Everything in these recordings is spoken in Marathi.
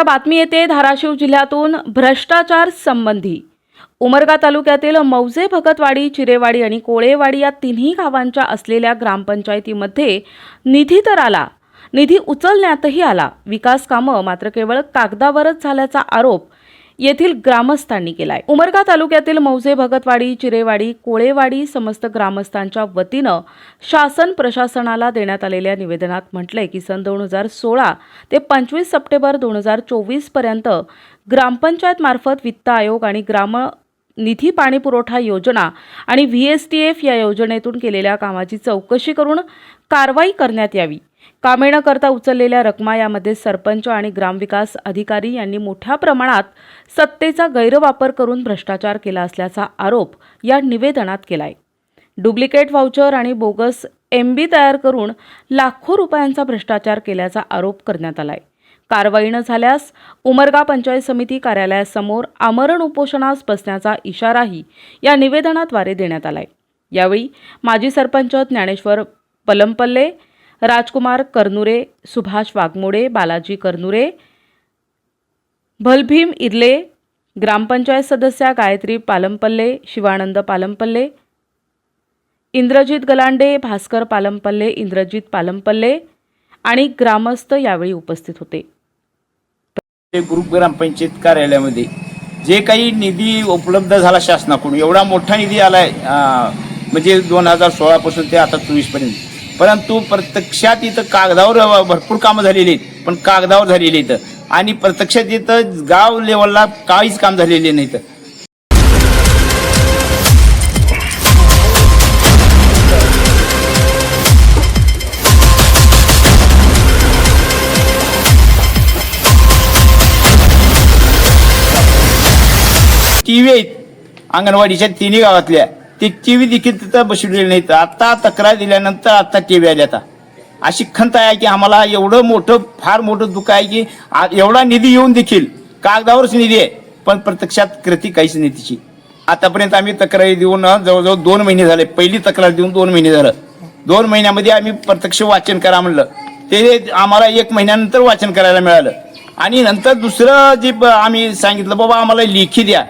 आता बातमी येते धाराशिव जिल्ह्यातून भ्रष्टाचार संबंधी. उमरगा तालुक्यातील मौजे भगतवाडी चिरेवाडी आणि कोळेवाडी या तिन्ही गावांच्या असलेल्या ग्रामपंचायतीमध्ये निधी तर आला निधी उचलण्यातही आला. विकास कामं मात्र केवळ कागदावरच झाल्याचा आरोप येथील ग्रामस्थांनी केलाय. उमरगा तालुक्यातील मौजे भगतवाडी चिरेवाडी कोळेवाडी समस्त ग्रामस्थांच्या वतीनं शासन प्रशासनाला देण्यात आलेल्या निवेदनात म्हटलंय की सन दोन हजार सोळा ते पंचवीस सप्टेंबर दोन हजार चोवीसपर्यंत ग्रामपंचायत मार्फत वित्त आयोग आणि ग्राम निधी पाणीपुरवठा योजना आणि व्ही एस टी एफ या योजनेतून केलेल्या कामाची चौकशी करून कारवाई करण्यात यावी. कामे न करता उचललेल्या रकमा यामध्ये सरपंच आणि ग्रामविकास अधिकारी यांनी मोठ्या प्रमाणात सत्तेचा गैरवापर करून भ्रष्टाचार केला असल्याचा आरोप या निवेदनात केलाय. डुप्लिकेट व्हाउचर आणि बोगस एम बी तयार करून लाखो रुपयांचा भ्रष्टाचार केल्याचा आरोप करण्यात आलाय. कारवाई न झाल्यास उमरगा पंचायत समिती कार्यालयासमोर आमरण उपोषणास बसण्याचा इशाराही या निवेदनाद्वारे देण्यात आलाय. यावेळी माजी सरपंच ज्ञानेश्वर पलंपल्ले राजकुमार करनुरे सुभाष वाघमोडे बालाजी करनुरे भलभीम इर्ले ग्रामपंचायत सदस्या गायत्री पालंपल्ले शिवानंद पालंपल्ले इंद्रजित गलांडे भास्कर पालंपल्ले इंद्रजित पालंपल्ले आणि ग्रामस्थ यावेळी उपस्थित होते. ग्रुप ग्रामपंचायत कार्यालयामध्ये जे काही निधी उपलब्ध झाला शासनाकडून एवढा मोठा निधी आलाय म्हणजे दोन हजार सोळापासून ते आता चोवीसपर्यंत. परंतु प्रत्यक्षात इथं कागदावर भरपूर कामं झालेली आहेत. पण कागदावर झालेली इथं आणि प्रत्यक्षात इथं गाव लेवलला काहीच काम झालेले नाही इथं टी व्ही आहेत. अंगणवाडीच्या तिन्ही गावातल्या. ती टी व्ही देखील तिथं बसवलेली नाही. आता तक्रार दिल्यानंतर आता टी व्ही आल्या आता. अशी खंत आहे की आम्हाला एवढं मोठं फार मोठं दुःख आहे की एवढा निधी येऊन देखील कागदावरच निधी आहे पण प्रत्यक्षात कृती काहीच नाही तिची. आतापर्यंत आम्ही तक्रारी देऊन जवळजवळ दोन महिने झाले. पहिली तक्रार देऊन दोन महिने झालं. दोन महिन्यामध्ये आम्ही प्रत्यक्ष वाचन करा म्हणलं. ते आम्हाला एक महिन्यानंतर वाचन करायला मिळालं. आणि नंतर दुसरं जे ब- आम्ही सांगितलं बाबा आम्हाला लेखी द्या.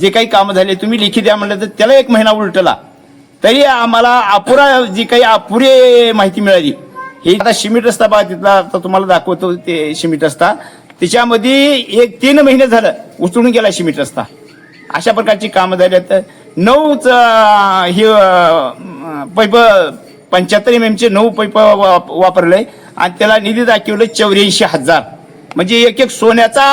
जे काही कामं झाले तुम्ही लिखी द्या म्हणलं तर त्याला एक महिना उलटला. तरी आम्हाला अपुरा जी काही अपुरी माहिती मिळाली हे आता शिमिट रस्ता बघा तिथला आता तुम्हाला दाखवतो ते शिमिट रस्ता. त्याच्यामध्ये एक तीन महिने झालं उचलून गेला शिमिट रस्ता. अशा प्रकारची कामं झाली आहेत नऊच हे पैप पंच्याहत्तर एम एमचे नऊ पैप वा- वापरले. आणि त्याला निधी दाखवलं चौऱ्याऐंशी हजार. म्हणजे एक एक सोन्याचा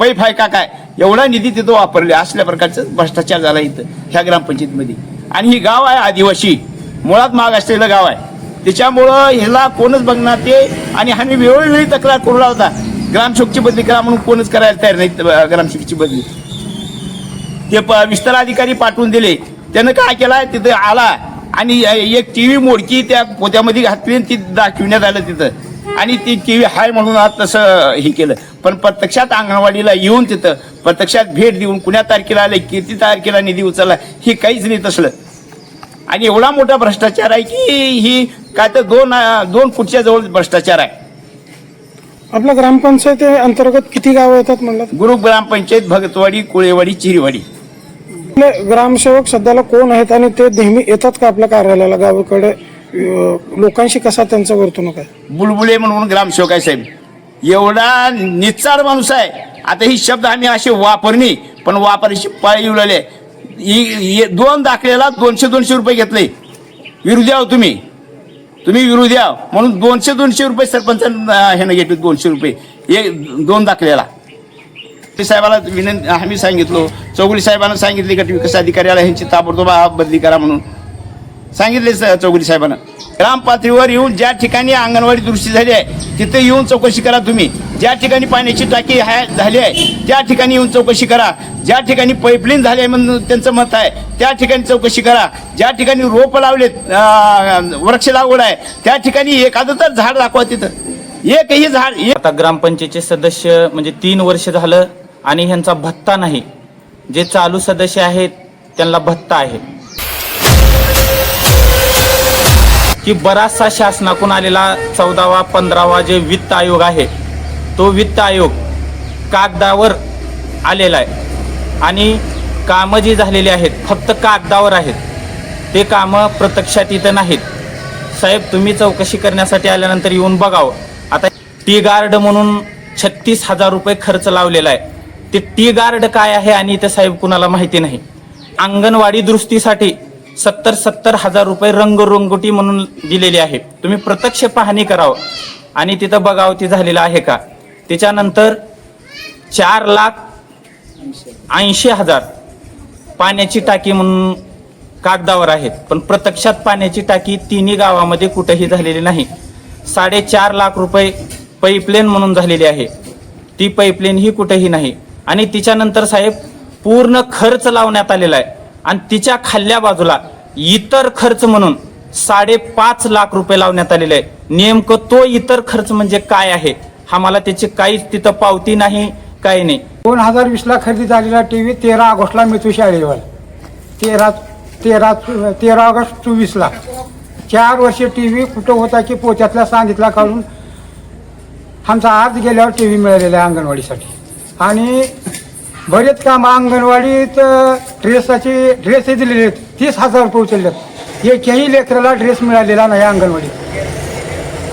पैप आहे का काय? एवढा निधी तिथं वापरले असल्या प्रकारचं भ्रष्टाचार झाला इथं ह्या ग्रामपंचायतीमध्ये. आणि ही गाव आहे आदिवासी. मुळात माग असलेलं गाव आहे. त्याच्यामुळं ह्याला कोणच बघणार ते? आणि आम्ही वेळोवेळी तक्रार करू होता ग्रामसेवकची बदली करा म्हणून कोणच करायला तयार नाही ग्रामसेवकची बदली. ते प- विस्तार अधिकारी पाठवून दिले. त्यानं काय केलं तिथं आला. आणि एक टी व्ही मोडकी त्या पोत्यामध्ये घातली आणि ती दाखविण्यात आलं तिथं. आणि ती टीव्ही हाय म्हणून आज तसं हे केलं. पण प्रत्यक्षात अंगणवाडीला येऊन तिथं प्रत्यक्षात भेट देऊन कुण्या तारखेला आले किती तारखेला निधी उचलला हे काहीच नाही तसलं. आणि एवढा मोठा भ्रष्टाचार आहे की ही काय तर दोन दोन फुटच्या जवळ भ्रष्टाचार आहे. आपल्या ग्रामपंचायती अंतर्गत किती गावं येतात म्हणलं? गुरु ग्रामपंचायत भगतवाडी कुळेवाडी चिरीवाडी. आपले ग्रामसेवक सध्याला कोण आहेत आणि ते नेहमी येतात का आपल्या कार्यालयाला गावाकडे? लोकांशी कसा त्यांचा वर्तणूक आहे? बुलबुले म्हणून ग्रामसेवक आहे साहेब. एवढा निचार माणूस आहे. आता ही शब्द आम्ही असे वापरणी पण वापरायची पाळी येऊ दोन दाखल्याला दोनशे दोनशे रुपये घेतले. विरोधी आहो तुम्ही. तुम्ही विरोधी आहो. म्हणून दोनशे दोनशे रुपये सरपंच ह्यानं घेतले दोनशे रुपये. एक दोन दाखल्याला. ते साहेबाला विनंती आम्ही सांगितलो. चौगुली साहेबांना सांगितले गट विकास अधिकाऱ्याला ह्यांची ताबडतोब बदली करा म्हणून. सांगितले स- साहेबांना. ग्रामपातळीवर येऊन ज्या ठिकाणी अंगणवाडी दुरुस्ती झाली आहे तिथे येऊन चौकशी करा तुम्ही. ज्या ठिकाणी पाण्याची टाकी आहे झाली आहे त्या ठिकाणी येऊन चौकशी करा. ज्या ठिकाणी पाईपलाईन झाली आहे म्हणून त्यांचं मत आहे त्या ठिकाणी चौकशी करा. ज्या ठिकाणी रोप लावलेत वृक्ष लागवड आहे त्या ठिकाणी एखादं तर झाड दाखवा तिथं. एकही झाड एक आता ग्रामपंचायतचे सदस्य म्हणजे तीन वर्ष झालं आणि ह्यांचा भत्ता नाही. जे चालू सदस्य आहेत त्यांना भत्ता आहे. की बराचसा शासनाकडून आलेला चौदावा पंधरावा जे वित्त आयोग आहे तो वित्त आयोग कागदावर आलेला आहे. आणि कामं जी झालेली आहेत फक्त कागदावर आहेत ते कामं प्रत्यक्षात इथं नाहीत. साहेब तुम्ही चौकशी करण्यासाठी आल्यानंतर येऊन बघावं. आता टी गार्ड म्हणून छत्तीस हजार रुपये खर्च लावलेला आहे. ते टी गार्ड काय आहे आणि इथं साहेब कुणाला माहिती नाही. अंगणवाडी दुरुस्तीसाठी सत्तर सत्तर हजार रुपये रंगरंगोटी म्हणून दिलेली आहे. तुम्ही प्रत्यक्ष पाहणी करावं. आणि तिथं बघावं ती झालेलं आहे का? त्याच्यानंतर चार लाख ऐंशी हजार पाण्याची टाकी म्हणून कागदावर आहेत पण प्रत्यक्षात पाण्याची टाकी तिन्ही गावामध्ये कुठेही झालेली नाही. साडेचार लाख रुपये पाईपलाईन म्हणून झालेली आहे. ती पाईपलाईन ही कुठेही नाही. आणि तिच्यानंतर साहेब पूर्ण खर्च लावण्यात आलेला आहे. आणि तिच्या खाल्ल्या बाजूला इतर खर्च म्हणून साडेपाच लाख रुपये लावण्यात आलेले आहे. नेमकं तो इतर खर्च म्हणजे काय आहे? हा मला त्याची काहीच तिथं पावती नाही काही नाही. दोन हजार वीसला खरेदी झालेला टी व्ही तेरा ऑगस्टला मिळतो शाळेवर. तेरा तेरा तेरा ऑगस्ट चोवीसला चार वर्ष टी व्ही कुठं होता की पोत्यातला सांगितला काढून आमचा आज गेल्यावर टी व्ही मिळालेला आहे अंगणवाडीसाठी. आणि बरेच काम अंगणवाडीत ड्रेसाची ड्रेसही दिलेले आहेत. तीस हजार रुपये उचललेत. एकही लेकराला ड्रेस मिळालेला नाही अंगणवाडीत.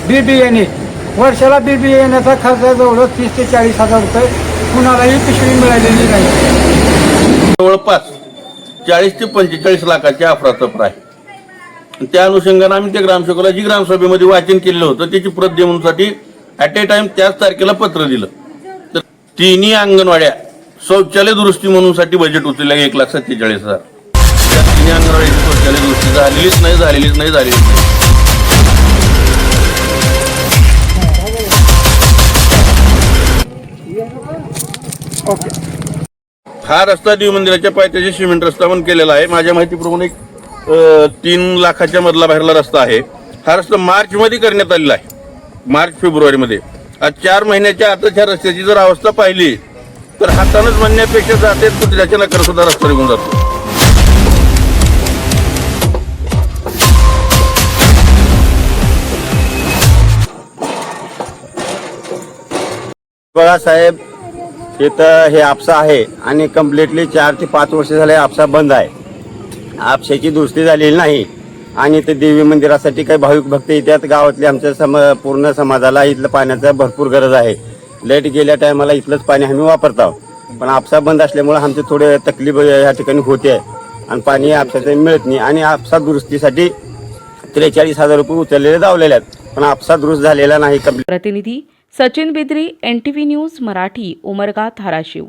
बी बी एने वर्षाला बी बी एण्याचा खर्च जवळ तीस ते चाळीस हजार रुपये. कुणालाही पिशवी मिळालेली नाही. जवळपास चाळीस ते पंचेचाळीस लाखाची अफरातफर आहे त्या अनुषंगाने आम्ही त्या ग्रामसेवकाला जी ग्रामसभेमध्ये वाचन केलेलं होतं त्याची प्रत देऊनसाठी ॲट ए टाइम त्याच तारखेला पत्र दिलं. तर तिन्ही अंगणवाड्या शौचालय दुरुस्ती म्हणून साठी बजेट उचललं एक लाख सत्तेचाळीस हजार. त्या तिन्ही अंगणवाडी शौचालय दुरुस्ती झालेलीच नाही झालेलीच नाही झालेलीच नाही. हा रस्ता देव मंदिराच्या पायथ्याशी सिमेंट रस्ता पण केलेला आहे. माझ्या माहितीप्रमाणे एक तीन लाखाच्या मधला बाहेरला रस्ता आहे. हा रस्ता मार्च मध्ये करण्यात आलेला आहे. मार्च फेब्रुवारी मध्ये आज चार महिन्याच्या आताच ह्या रस्त्याची जर अवस्था पाहिली तर हातानच म्हणण्यापेक्षा जाते कुत्र्याच्या नकर सुद्धा रस्ता निघून जातो. बाळासाहेब साहेब इथं हे आपसा आहे आणि कम्प्लिटली चार ते पाच वर्ष झाले आपसा बंद आहे. आपशाची दुरुस्ती झालेली नाही आणि ते देवी मंदिरासाठी काही भाविक भक्त येतात. गावातले आमच्या सम पूर्ण समाजाला इथलं पाण्याचा भरपूर गरज आहे. लाइट गेल्या टायमाला इथलंच पाणी आम्ही वापरतो पण आपसा बंद असल्यामुळे आमचे थोडे तकलीफ या ठिकाणी होते आणि पाणी आपसाचं मिळत नाही. आणि आपसा दुरुस्तीसाठी त्रेचाळीस हजार रुपये उचललेले जावलेले आहेत. पण आपसा दुरुस्त झालेला नाही. प्रतिनिधी Sachin Bidri N T V news Marathi Umarga Dharashiv.